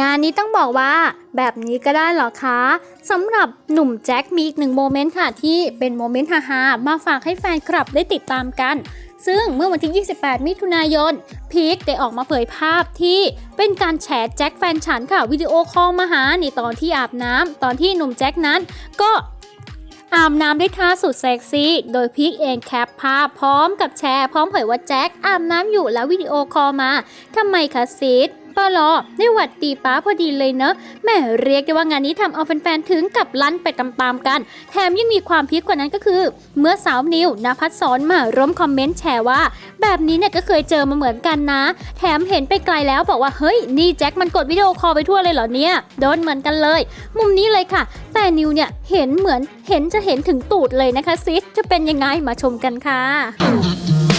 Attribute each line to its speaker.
Speaker 1: งานนี้ต้องบอกว่าแบบนี้ก็ได้เหรอคะสำหรับหนุ่มแจ็คมีอีกหนึ่งโมเมนต์ค่ะที่เป็นโมเมนต์ฮาๆมาฝากให้แฟนคลับได้ติดตามกัน ซึ่งเมื่อวันที่ 28 มิถุนายน พีคได้ออกมาเผยภาพที่เป็นการแฉแจ็คแฟนฉันค่ะวิดีโอคอลมาหาในตอนที่อาบน้ำตอนที่หนุ่มแจ็คนั้นก็อาบน้ำด้วยท่าสุดเซ็กซี่ โดยพีคเองแคปภาพพร้อมกับแชร์พร้อมเผยว่าแจ็คอาบน้ำอยู่แล้ววิดีโอคอลมาทำไมคะซีด ปลอได้หวัดตีป้าพอดีเลยเนอะแม่เรียกได้ว่างานนี้ทำเอาแฟนๆถึงกับลั่นไปตามๆกัน แถมยังมีความพีคกว่านั้นก็คือ เมื่อสาวนิวนภัสสอนมาร่วมคอมเมนต์แชร์ว่า แบบนี้เนี่ยก็เคยเจอมาเหมือนกันนะ แถมเห็นไปไกลแล้วบอกว่าเฮ้ยนี่แจ็คมันกดวิดีโอคอลไปทั่วเลยเหรอเนี่ยโดนเหมือนกันเลย มุมนี้เลยค่ะ แต่นิวเนี่ยเห็นเหมือนเห็นจะเห็นถึงตูดเลยนะคะซิสจะเป็นยังไงมาชมกันค่ะ